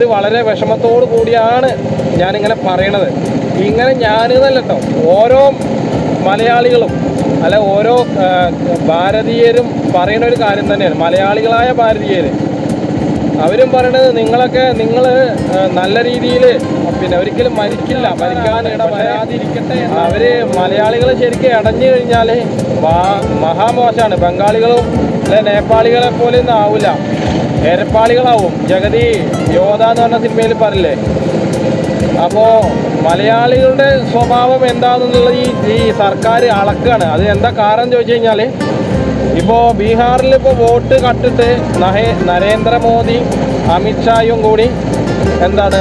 ഇത് വളരെ വിഷമത്തോടു കൂടിയാണ് ഞാനിങ്ങനെ പറയണത്. ഇങ്ങനെ ഞാനിതല്ലോ ഓരോ മലയാളികളും അല്ല ഓരോ ഭാരതീയരും പറയുന്ന ഒരു കാര്യം തന്നെയാണ്. മലയാളികളായ ഭാരതീയർ അവരും പറയണത് നിങ്ങളൊക്കെ നിങ്ങൾ നല്ല രീതിയിൽ പിന്നെ ഒരിക്കലും മരിക്കില്ല. മരിക്കാൻ ഇട വരാതിരിക്കട്ടെ അവർ മലയാളികൾ ശരിക്കും അടഞ്ഞു കഴിഞ്ഞാൽ മഹാമോശമാണ് ബംഗാളികളും അല്ലെ നേപ്പാളികളെ പോലെ ഒന്നും ആവില്ല എരപ്പാളികളാവും ജഗതി യോധ എന്ന് പറഞ്ഞ സിനിമയിൽ പറയില്ലേ? അപ്പോൾ മലയാളികളുടെ സ്വഭാവം എന്താണെന്നുള്ള ഈ ഈ സർക്കാർ അളക്കാണ്. അത് എന്താ കാരണം ചോദിച്ചു കഴിഞ്ഞാൽ ഇപ്പോൾ ബീഹാറിൽ ഇപ്പോൾ വോട്ട് കട്ടിട്ട് നഹേ നരേന്ദ്രമോദി അമിത്ഷായും കൂടി എന്താണ്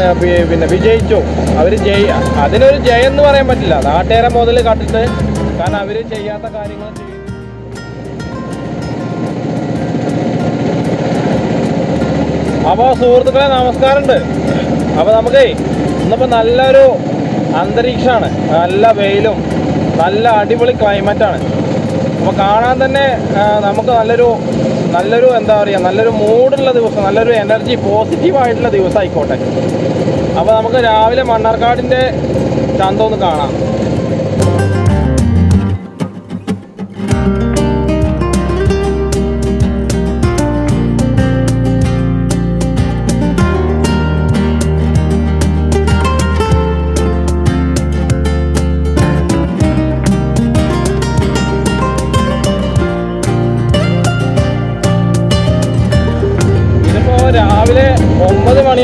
പിന്നെ വിജയിച്ചു. അവർ ജയ അതിനൊരു ജയം എന്ന് പറയാൻ പറ്റില്ല. നാട്ടുകാരെ മുതൽ കട്ടിട്ട് കാരണം അവർ ചെയ്യാത്ത കാര്യങ്ങൾ ചെയ്യും അപ്പോൾ സുഹൃത്തുക്കളെ നമസ്കാരമുണ്ട്. അപ്പോൾ നമുക്കേ ഇന്നിപ്പോൾ നല്ലൊരു അന്തരീക്ഷമാണ്. നല്ല വെയിലും നല്ല അടിപൊളി ക്ലൈമറ്റാണ് അപ്പോൾ കാണാൻ തന്നെ നമുക്ക് നല്ലൊരു നല്ലൊരു എന്താ പറയുക നല്ലൊരു മൂഡുള്ള ദിവസം നല്ലൊരു എനർജി പോസിറ്റീവായിട്ടുള്ള ദിവസം ആയിക്കോട്ടെ. അപ്പോൾ നമുക്ക് രാവിലെ മണ്ണാർക്കാടിന്റെ ഒന്ന് കാണാം.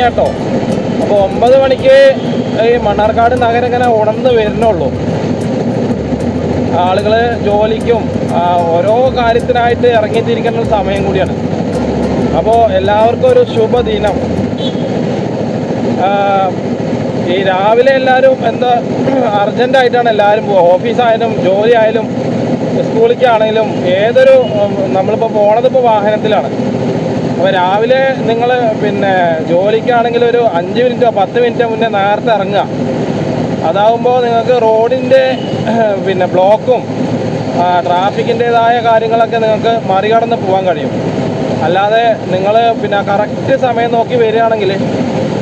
മണിയാട്ടോ അപ്പോൾ ഒമ്പത് മണിക്ക് ഈ മണ്ണാർക്കാട് നഗരം ഇങ്ങനെ ഉണർന്ന് വരുന്നുള്ളൂ. ആളുകൾ ജോലിക്കും ഓരോ കാര്യത്തിനായിട്ട് ഇറങ്ങിത്തിരിക്കുന്ന സമയം കൂടിയാണ്. അപ്പോൾ എല്ലാവർക്കും ഒരു ശുഭദിനം. ഈ രാവിലെ എല്ലാവരും എന്താ അർജന്റായിട്ടാണ് എല്ലാവരും ഓഫീസായാലും ജോലി ആയാലും സ്കൂളിലേക്കാണെങ്കിലും ഏതൊരു നമ്മളിപ്പോൾ പോണതിപ്പോൾ വാഹനത്തിലാണ്. അപ്പോൾ രാവിലെ നിങ്ങൾ പിന്നെ ജോലിക്കാണെങ്കിൽ ഒരു അഞ്ച് മിനിറ്റോ പത്ത് മിനിറ്റോ മുന്നേ നേരത്തെ ഇറങ്ങുക. അതാവുമ്പോൾ നിങ്ങൾക്ക് റോഡിന്റെ പിന്നെ ബ്ലോക്കും ട്രാഫിക്കിന്റെതായ കാര്യങ്ങളൊക്കെ നിങ്ങൾക്ക് മറികടന്ന് പോകാൻ കഴിയും. അല്ലാതെ നിങ്ങൾ പിന്നെ കറക്റ്റ് സമയം നോക്കി വരികയാണെങ്കിൽ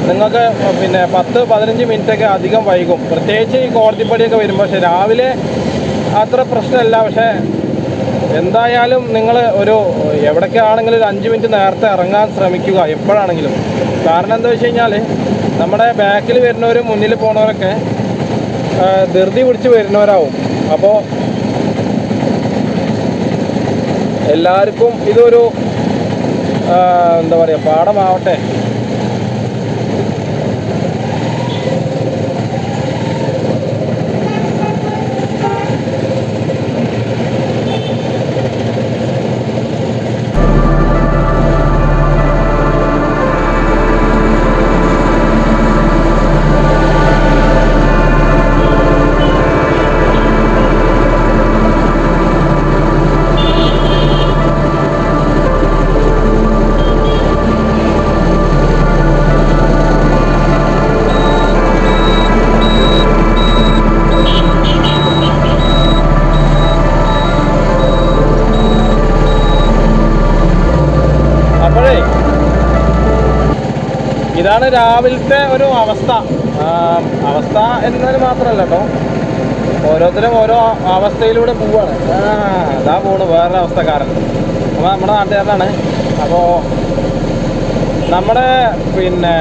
നിങ്ങൾക്ക് പിന്നെ പത്ത് പതിനഞ്ച് മിനിറ്റൊക്കെ അധികം വൈകും. പ്രത്യേകിച്ച് ഈ കോടതിപ്പടിയൊക്കെ വരുമ്പോൾ പക്ഷേ രാവിലെ അത്ര പ്രശ്നമല്ല. പക്ഷേ എന്തായാലും നിങ്ങൾ ഒരു എവിടേക്കാണെങ്കിലും ഒരു അഞ്ച് മിനിറ്റ് നേരത്തെ ഇറങ്ങാൻ ശ്രമിക്കുക എപ്പോഴാണെങ്കിലും. കാരണം എന്താ വെച്ച് കഴിഞ്ഞാൽ നമ്മുടെ ബാക്കിൽ വരുന്നവരും മുന്നിൽ പോണവരൊക്കെ ധൃതി പിടിച്ച് വരുന്നവരാവും. അപ്പോൾ എല്ലാവർക്കും ഇതൊരു എന്താ പറയുക പാഠമാവട്ടെ. ഇതാണ് രാവിലത്തെ ഒരു അവസ്ഥ. അവസ്ഥ എന്നതിന് മാത്രമല്ല കേട്ടോ. ഓരോരുത്തരും ഓരോ അവസ്ഥയിലൂടെ പോവാണ്. അതാ പോണു വേറൊരു അവസ്ഥക്കാരൻ. അപ്പോൾ നമ്മുടെ നാട്ടുകാരനാണ്. അപ്പോൾ നമ്മുടെ പിന്നെ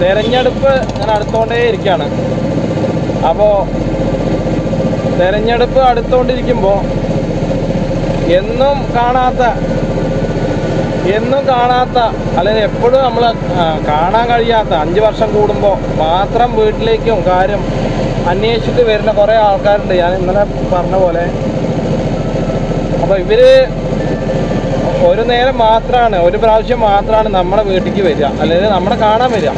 തെരഞ്ഞെടുപ്പ് ഞാൻ അടുത്തോണ്ടേ ഇരിക്കുകയാണ് അപ്പോൾ തെരഞ്ഞെടുപ്പ് അടുത്തോണ്ടിരിക്കുമ്പോൾ എന്നും കാണാത്ത എന്നും കാണാത്ത അല്ലെങ്കിൽ എപ്പോഴും നമ്മൾ കാണാൻ കഴിയാത്ത അഞ്ച് വർഷം കൂടുമ്പോൾ മാത്രം വീട്ടിലേക്കും കാര്യം അന്വേഷിച്ചിട്ട് വരുന്ന കുറേ ആൾക്കാരുണ്ട്. ഞാൻ ഇന്നലെ പറഞ്ഞ പോലെ. അപ്പോൾ ഇവർ ഒരു നേരം മാത്രമാണ് ഒരു പ്രാവശ്യം മാത്രമാണ് നമ്മുടെ വീട്ടിലേക്ക് വരിക. അല്ലെങ്കിൽ നമ്മളെ കാണാൻ വരിക.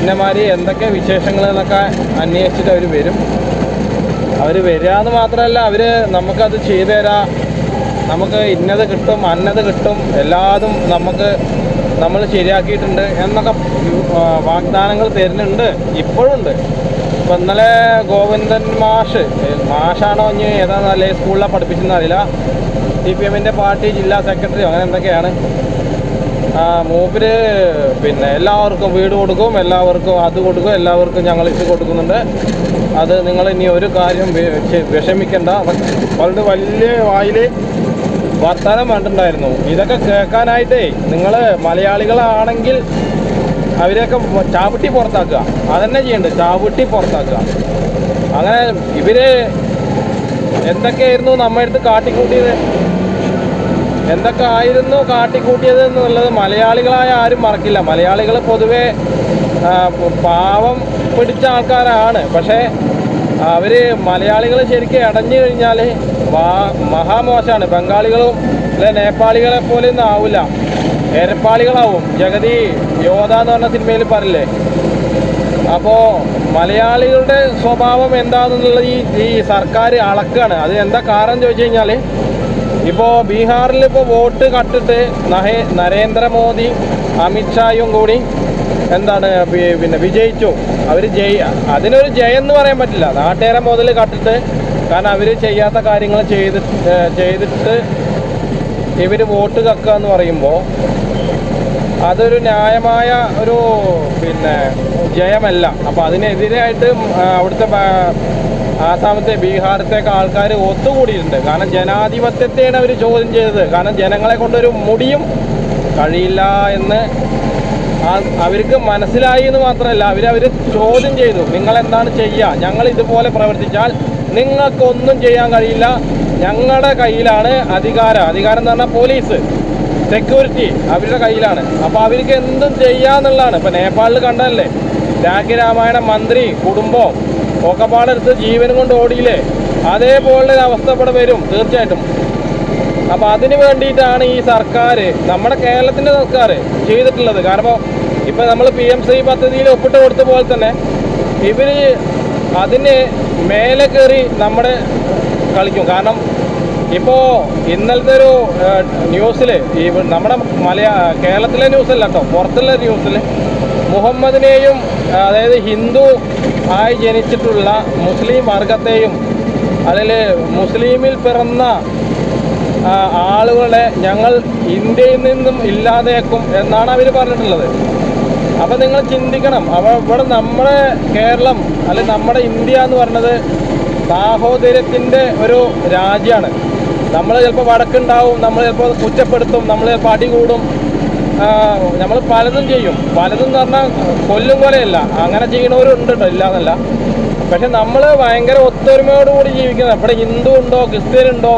ഇന്നമാതിരി എന്തൊക്കെ വിശേഷങ്ങൾ എന്നൊക്കെ അന്വേഷിച്ചിട്ട് അവർ വരും. അവർ വരിക എന്ന് മാത്രമല്ല അവർ നമുക്കത് ചെയ്തു തരാം. നമുക്ക് ഇന്നത് കിട്ടും അന്നത് കിട്ടും എല്ലാതും നമുക്ക് നമ്മൾ ശരിയാക്കിയിട്ടുണ്ട് എന്നൊക്കെ വാഗ്ദാനങ്ങൾ തരുന്നുണ്ട് ഇപ്പോഴുണ്ട്. ഇപ്പം ഇന്നലെ ഗോവിന്ദൻ മാഷ് മാഷാണോ ഇനി ഏതാണെന്നല്ലേ സ്കൂളിലാണ് പഠിപ്പിച്ചെന്ന് അറിയില്ല. സി പി എമ്മിന്റെ പാർട്ടി ജില്ലാ സെക്രട്ടറി അങ്ങനെ എന്തൊക്കെയാണ്. മൂപ്പര് പിന്നെ എല്ലാവർക്കും വീട് കൊടുക്കും എല്ലാവർക്കും അത് കൊടുക്കും എല്ലാവർക്കും ഞങ്ങൾ ഇത് കൊടുക്കുന്നുണ്ട്. അത് നിങ്ങൾ ഇനി ഒരു കാര്യം വിഷമിക്കണ്ട. വളരെ വലിയ വായിൽ വർത്തമാനം വേണ്ടിണ്ടായിരുന്നു ഇതൊക്കെ കേൾക്കാനായിട്ടേ നിങ്ങൾ മലയാളികളാണെങ്കിൽ അവരെയൊക്കെ ചാവിട്ടി പുറത്താക്കുക. അതന്നെ ചെയ്യേണ്ടത് ചാവിട്ടി പുറത്താക്കുക. അങ്ങനെ ഇവർ എന്തൊക്കെയായിരുന്നു നമ്മ അടുത്ത് കാട്ടിക്കൂട്ടിയത്? എന്തൊക്കെ ആയിരുന്നു കാട്ടിക്കൂട്ടിയത് എന്നുള്ളത് മലയാളികളായ ആരും മറക്കില്ല. മലയാളികൾ പൊതുവെ പാവം പിടിച്ച ആൾക്കാരാണ്. പക്ഷേ അവർ മലയാളികൾ ശരിക്കും അടഞ്ഞു കഴിഞ്ഞാൽ മഹാമോശമാണ് ബംഗാളികളും അല്ലെ നേപ്പാളികളെ പോലെ ഒന്നും ആവില്ല എരപ്പാളികളാവും ജഗതി യോധ എന്ന് പറഞ്ഞ സിനിമയിൽ പറയില്ലേ അപ്പോൾ മലയാളികളുടെ സ്വഭാവം എന്താണെന്നുള്ളത് ഈ ഈ സർക്കാർ അളക്കാണ്. അത് എന്താ കാരണം ചോദിച്ചു കഴിഞ്ഞാൽ ഇപ്പോൾ ബീഹാറിൽ ഇപ്പോൾ വോട്ട് കട്ടിട്ട് നഹേ നരേന്ദ്രമോദി അമിത്ഷായും കൂടി എന്താണ് പിന്നെ വിജയിച്ചു. അവർ ജയ അതിനൊരു ജയം എന്ന് പറയാൻ പറ്റില്ല. നാട്ടുകാരെ മുതൽ കട്ടിട്ട് കാരണം അവർ ചെയ്യാത്ത കാര്യങ്ങൾ ചെയ്ത് ചെയ്തിട്ട് ഇവർ വോട്ട് കക്കുക എന്ന് പറയുമ്പോൾ അതൊരു ന്യായമായ ഒരു പിന്നെ ജയമല്ല. അപ്പോൾ അതിനെതിരായിട്ട് അവിടുത്തെ ആസാമത്തെ ബീഹാറത്തേക്ക് ആൾക്കാർ ഒത്തുകൂടിയിട്ടുണ്ട്. കാരണം ജനാധിപത്യത്തെയാണ് അവർ ചോദ്യം ചെയ്തത്. കാരണം ജനങ്ങളെ കൊണ്ടൊരു മുടിയും കഴിയില്ല എന്ന് അവർക്ക് മനസ്സിലായി എന്ന് മാത്രമല്ല അവർ ചോദ്യം ചെയ്തു. നിങ്ങൾ എന്താണ് ചെയ്യുക ഞങ്ങൾ ഇതുപോലെ പ്രവർത്തിച്ചാൽ നിങ്ങൾക്കൊന്നും ചെയ്യാൻ കഴിയില്ല. ഞങ്ങളുടെ കയ്യിലാണ് അധികാരം. അധികാരം എന്ന് പറഞ്ഞാൽ പോലീസ് സെക്യൂരിറ്റി അവരുടെ കയ്യിലാണ്. അപ്പോൾ അവർക്ക് എന്തും ചെയ്യാന്നുള്ളതാണ് ഇപ്പം നേപ്പാളിൽ കണ്ടതല്ലേ? രാഖി രാമായണ മന്ത്രി കുടുംബം ഒക്കെ പാടെടുത്ത് ജീവനും കൊണ്ട് ഓടിയില്ലേ? അതേപോലെ അവസ്ഥ വരും തീർച്ചയായിട്ടും. അപ്പോൾ അതിന് വേണ്ടിയിട്ടാണ് ഈ സർക്കാർ നമ്മുടെ കേരളത്തിന്റെ സർക്കാർ ചെയ്തിട്ടുള്ളത്. കാരണം ഇപ്പോൾ നമ്മൾ പി എം ശ്രീ പദ്ധതിയിൽ ഒപ്പിട്ട് കൊടുത്ത പോലെ തന്നെ ഇവർ അതിന് മേലെ കയറി നമ്മുടെ കളിക്കും. കാരണം ഇപ്പോ ഇന്നലത്തെ ഒരു ന്യൂസിൽ ഈ നമ്മുടെ മലയാ കേരളത്തിലെ ന്യൂസല്ല കേട്ടോ പുറത്തുള്ള ന്യൂസിൽ മുഹമ്മദിനെയും അതായത് ഹിന്ദു ആയി ജനിച്ചിട്ടുള്ള മുസ്ലിം വർഗത്തെയും അതിൽ മുസ്ലിമിൽ പിറന്ന ആളുകളെ ഞങ്ങൾ ഇന്ത്യയിൽ നിന്നും ഇല്ലാതെയാക്കും എന്നാണ് അവർ പറഞ്ഞിട്ടുള്ളത്. അപ്പം നിങ്ങൾ ചിന്തിക്കണം അവ ഇവിടെ നമ്മുടെ കേരളം അല്ലെങ്കിൽ നമ്മുടെ ഇന്ത്യ എന്ന് പറയുന്നത് സാഹോദര്യത്തിന്റെ ഒരു രാജ്യമാണ്. നമ്മൾ ചിലപ്പോൾ വടക്കുണ്ടാവും നമ്മൾ ചിലപ്പോൾ കുറ്റപ്പെടുത്തും നമ്മൾ ചിലപ്പോൾ അടികൂടും നമ്മൾ പലതും ചെയ്യും. പലതും എന്ന് പറഞ്ഞാൽ കൊല്ലും പോലെയല്ല. അങ്ങനെ ചെയ്യണവരുണ്ട് കേട്ടോ ഇല്ല എന്നല്ല പക്ഷെ നമ്മൾ ഭയങ്കര ഒത്തൊരുമയോടുകൂടി ജീവിക്കുന്നത്. ഇവിടെ ഹിന്ദു ഉണ്ടോ ക്രിസ്ത്യൻ ഉണ്ടോ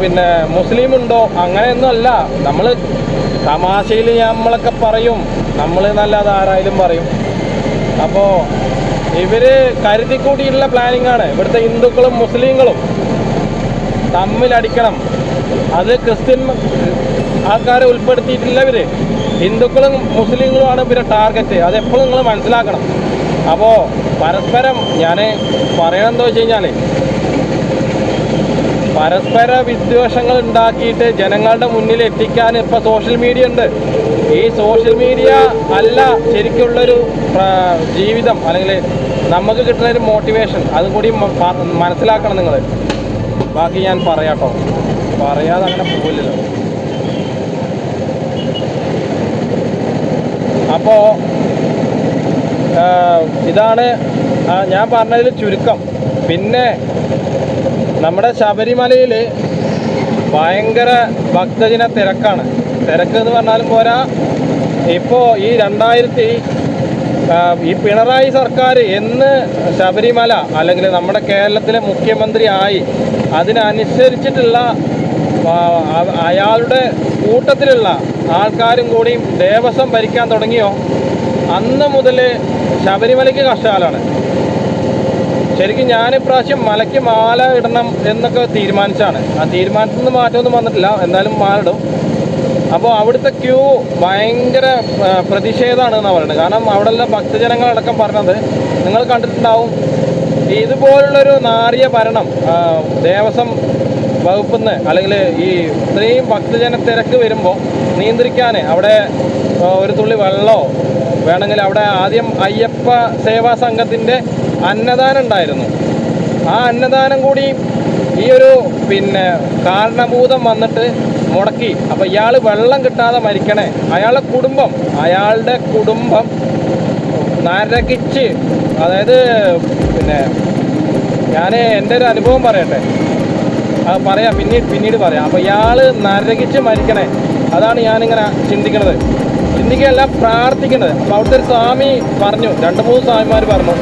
പിന്നെ മുസ്ലിം ഉണ്ടോ അങ്ങനെയൊന്നും അല്ല. നമ്മൾ തമാശയിൽ നമ്മളൊക്കെ പറയും. നമ്മൾ നല്ലത് ആരായാലും പറയും. അപ്പോൾ ഇവർ കരുതിക്കൂട്ടിയിട്ടുള്ള പ്ലാനിങ് ആണ്. ഇവിടുത്തെ ഹിന്ദുക്കളും മുസ്ലിങ്ങളും തമ്മിലടിക്കണം. അത് ക്രിസ്ത്യൻ ആൾക്കാരെ ഉൾപ്പെടുത്തിയിട്ടില്ല ഇവർ ഹിന്ദുക്കളും മുസ്ലിങ്ങളുമാണ് ഇവരെ ടാർഗറ്റ് അതെപ്പോഴും നിങ്ങൾ മനസ്സിലാക്കണം. അപ്പോൾ പരസ്പരം ഞാൻ പറയണമെന്ന് വെച്ച് കഴിഞ്ഞാൽ പരസ്പര വിദ്വേഷങ്ങൾ ഉണ്ടാക്കിയിട്ട് ജനങ്ങളുടെ മുന്നിൽ എത്തിക്കാൻ ഇപ്പോൾ സോഷ്യൽ മീഡിയ ഉണ്ട്. ഈ സോഷ്യൽ മീഡിയ അല്ല ശരിക്കുള്ളൊരു ജീവിതം അല്ലെങ്കിൽ നമുക്ക് കിട്ടുന്ന ഒരു മോട്ടിവേഷൻ അതും കൂടി മനസ്സിലാക്കണം നിങ്ങൾ ബാക്കി ഞാൻ പറയാട്ടോ. പറയാതെ അങ്ങനെ പോകില്ലല്ലോ അപ്പോൾ ഇതാണ് ഞാൻ പറഞ്ഞതിൽ ചുരുക്കം. പിന്നെ നമ്മുടെ ശബരിമലയിൽ ഭയങ്കര ഭക്തജന തിരക്കാണ്. തിരക്ക് എന്ന് പറഞ്ഞാലും പോരാ. ഇപ്പോൾ ഈ രണ്ടായിരത്തി ഈ പിണറായി സർക്കാർ എന്ന് ശബരിമല അല്ലെങ്കിൽ നമ്മുടെ കേരളത്തിലെ മുഖ്യമന്ത്രി ആയി അതിനനുസരിച്ചിട്ടുള്ള അയാളുടെ കൂട്ടത്തിലുള്ള ആൾക്കാരും കൂടിയും ദേവസ്വം ഭരിക്കാൻ തുടങ്ങിയോ? അന്ന് മുതൽ ശബരിമലയ്ക്ക് കഷ്ടകാലമാണ്. ശരിക്കും ഞാൻ ഇപ്രാവശ്യം മലയ്ക്ക് മാല ഇടണം എന്നൊക്കെ തീരുമാനിച്ചാണ് ആ തീരുമാനത്തിൽ നിന്ന് മാറ്റമൊന്നും വന്നിട്ടില്ല എന്തായാലും മാല ഇടും അപ്പോൾ അവിടുത്തെ ക്യൂ ഭയങ്കര പ്രതിഷേധമാണ് എന്നാണ് പറയുന്നത്. കാരണം അവിടെയുള്ള ഭക്തജനങ്ങളടക്കം പറഞ്ഞത് നിങ്ങൾ കണ്ടിട്ടുണ്ടാവും ഇതുപോലുള്ളൊരു നാറിയ ഭരണം ദേവസ്വം വകുപ്പിൽ നിന്ന് അല്ലെങ്കിൽ ഈ ഇത്രയും ഭക്തജന തിരക്ക് വരുമ്പോൾ നിയന്ത്രിക്കാൻ അവിടെ ഒരു തുള്ളി വെള്ളമോ വേണമെങ്കിൽ അവിടെ ആദ്യം അയ്യപ്പ സേവാ സംഘത്തിന്റെ അന്നദാനം ഉണ്ടായിരുന്നു. ആ അന്നദാനം കൂടി ഈ ഒരു പിന്നെ കാരണഭൂതം വന്നിട്ട് മുടക്കി. അപ്പോൾ ഇയാൾ വെള്ളം കിട്ടാതെ മരിക്കണേ. അയാളുടെ കുടുംബം അയാളുടെ കുടുംബം നരകിച്ച്. അതായത് പിന്നെ ഞാൻ എന്റെ ഒരു അനുഭവം പറയട്ടെ. അത് പറയാം പിന്നീട് പിന്നീട് പറയാം. അപ്പോൾ ഇയാൾ നരകിച്ച് മരിക്കണേ. അതാണ് ഞാനിങ്ങനെ ചിന്തിക്കണത്. ചിന്തിക്കുകയല്ല പ്രാർത്ഥിക്കുന്നത്. അപ്പോൾ അവിടുത്തെ ഒരു സ്വാമി പറഞ്ഞു രണ്ട് മൂന്ന് സ്വാമിമാർ പറഞ്ഞു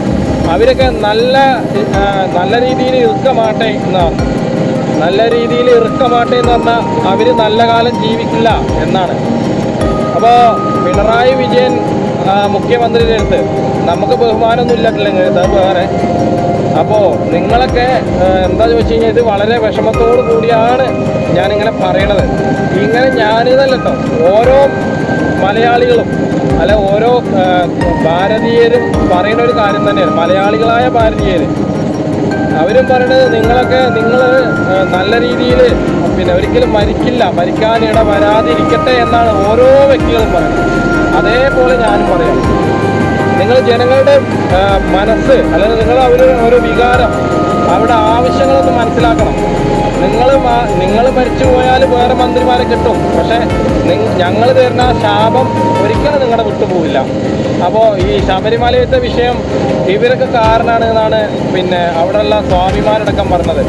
അവരൊക്കെ നല്ല നല്ല രീതിയിൽ ഇറുക്കമാട്ടെ എന്നാണ് നല്ല രീതിയിൽ ഇറുക്കമാട്ടെ എന്ന് പറഞ്ഞാൽ അവർ നല്ല കാലം ജീവിക്കില്ല എന്നാണ്. അപ്പോൾ പിണറായി വിജയൻ മുഖ്യമന്ത്രിയുടെ അടുത്ത് നമുക്ക് ബഹുമാനമൊന്നും ഇല്ലട്ടില്ലെങ്കിൽ വേറെ. അപ്പോൾ നിങ്ങളൊക്കെ എന്താ ചോദിച്ചു കഴിഞ്ഞാൽ ഇത് വളരെ വിഷമത്തോടു കൂടിയാണ് ഞാനിങ്ങനെ പറയണത്. ഇങ്ങനെ ഞാനിതല്ല ഓരോ മലയാളികളും അല്ല ഓരോ ഭാരതീയരും പറയുന്ന ഒരു കാര്യം തന്നെയാണ്. മലയാളികളായ ഭാരതീയർ അവരും പറയണത് നിങ്ങളൊക്കെ നിങ്ങൾ നല്ല രീതിയിൽ പിന്നെ ഒരിക്കലും മരിക്കില്ല മരിക്കാനിട വരാതിരിക്കട്ടെ എന്നാണ് ഓരോ വ്യക്തികളും പറയുന്നത്. അതേപോലെ ഞാനും പറയാം. നിങ്ങൾ ജനങ്ങളുടെ മനസ്സ് അല്ലെങ്കിൽ നിങ്ങൾ ഒരു ഒരു വികാരം അവരുടെ ആവശ്യങ്ങളൊന്ന് മനസ്സിലാക്കണം. നിങ്ങൾ നിങ്ങൾ മരിച്ചു പോയാൽ വേറെ മന്ത്രിമാരെ കിട്ടും. പക്ഷേ ഞങ്ങൾ തരുന്ന ശാപം ഒരിക്കലും നിങ്ങളുടെ വിട്ടുപോകില്ല അപ്പോൾ ഈ ശബരിമലയത്തെ വിഷയം ഇവരൊക്കെ കാരണമാണ് എന്നാണ് പിന്നെ അവിടെയുള്ള സ്വാമിമാരടക്കം പറഞ്ഞത്.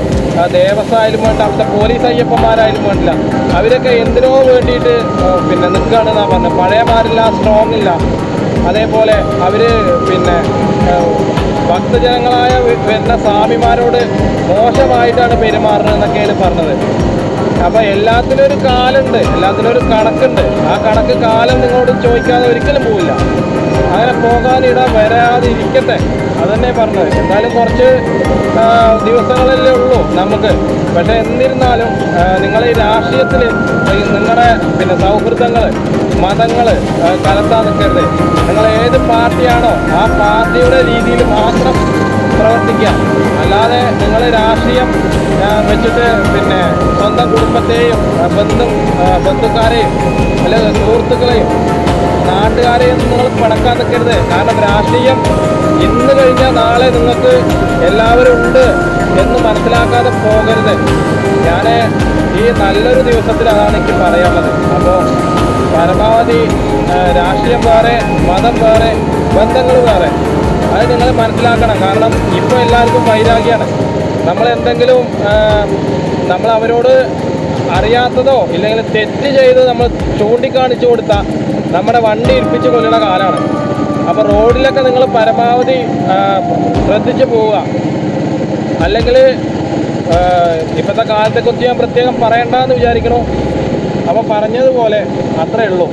ദേവസ്വം ആയാലും വേണ്ട അവിടുത്തെ പോലീസ് അയ്യപ്പന്മാരായാലും വേണ്ടില്ല. അവരൊക്കെ എന്തിനോ വേണ്ടിയിട്ട് പിന്നെ പിന്നെ നിൽക്കുകയാണെന്നാണ് പറഞ്ഞത്. പഴയമാരില്ല സ്ട്രോങ് ഇല്ല. അതേപോലെ അവർ പിന്നെ ഭക്തജനങ്ങളായ വരുന്ന സ്വാമിമാരോട് മോശമായിട്ടാണ് പെരുമാറുന്നത് എന്നൊക്കെയാണ് പറഞ്ഞത്. അപ്പോൾ എല്ലാത്തിനും ഒരു കാലുണ്ട് എല്ലാത്തിനും ഒരു കണക്കുണ്ട്. ആ കണക്ക് കാലം നിങ്ങളോട് ചോദിക്കാതെ ഒരിക്കലും പോവില്ല. അങ്ങനെ പോകാനിട വരാതിരിക്കട്ടെ അതന്നെ പറഞ്ഞത്. എന്തായാലും കുറച്ച് ദിവസങ്ങളല്ലേ ഉള്ളൂ നമുക്ക്. പക്ഷേ എന്നിരുന്നാലും നിങ്ങൾ ഈ രാഷ്ട്രീയത്തിൽ നിങ്ങളുടെ പിന്നെ സൗഹൃദങ്ങൾ മതങ്ങൾ കലർത്താൻ നിൽക്കരുത്. നിങ്ങൾ ഏത് പാർട്ടിയാണോ ആ പാർട്ടിയുടെ രീതിയിൽ മാത്രം പ്രവർത്തിക്കുക. അല്ലാതെ നിങ്ങൾ രാഷ്ട്രീയം വെച്ചിട്ട് പിന്നെ സ്വന്തം കുടുംബത്തെയും ബന്ധു ബന്ധുക്കാരെയും അല്ലെങ്കിൽ സുഹൃത്തുക്കളെയും നാട്ടുകാരെയും നിങ്ങൾ പടക്കാൻ നിൽക്കരുത്. കാരണം രാഷ്ട്രീയം ഇന്ന് കഴിഞ്ഞാൽ നാളെ നിങ്ങൾക്ക് എല്ലാവരും ഉണ്ട് എന്ന് മനസ്സിലാക്കാതെ പോകരുത്. ഞാൻ ഈ നല്ലൊരു ദിവസത്തിൽ അതാണ് എനിക്ക് പറയാനുള്ളത്. അപ്പോൾ പരമാവധി രാഷ്ട്രീയം വേറെ മതം വേറെ ബന്ധങ്ങൾ വേറെ. അത് നിങ്ങൾ മനസ്സിലാക്കണം. കാരണം ഇപ്പോൾ എല്ലാവർക്കും വൈരാഗ്യമാണ്. നമ്മൾ എന്തെങ്കിലും നമ്മൾ അവരോട് അറിയാത്തതോ ഇല്ലെങ്കിൽ തെറ്റ് ചെയ്ത് നമ്മൾ ചൂണ്ടിക്കാണിച്ചു കൊടുത്ത നമ്മുടെ വണ്ടി ഇരിപ്പിച്ച് കൊല്ലുന്ന കാലമാണ്. അപ്പോൾ റോഡിലൊക്കെ നിങ്ങൾ പരമാവധി ശ്രദ്ധിച്ച് പോവുക. അല്ലെങ്കിൽ ഇപ്പോഴത്തെ കാലത്തെക്കുറിച്ച് ഞാൻ പ്രത്യേകം പറയണ്ടെന്ന് വിചാരിക്കണു അപ്പോൾ പറഞ്ഞതുപോലെ അത്രയേ ഉള്ളൂ.